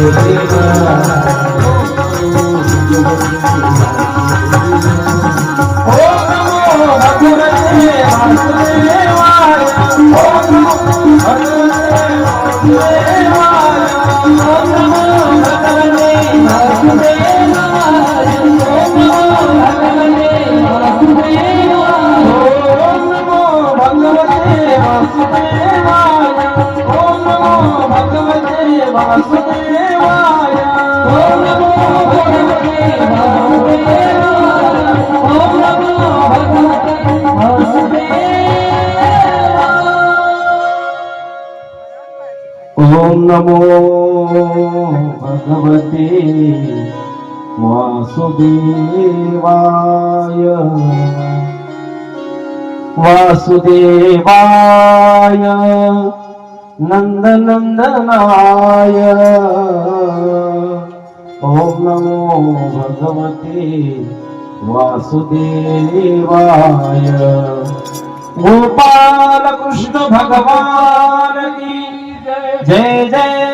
ભગવતે ઓમ નમો ભગવતે વાસુદેવાય. વાસુદેવાય. નમો ભગવતે વાસુદેવાય नन्दनन्दनाय ॐ नमो भगवते वासुदेवाय। गोपालकृष्ण भगवान् जय जय।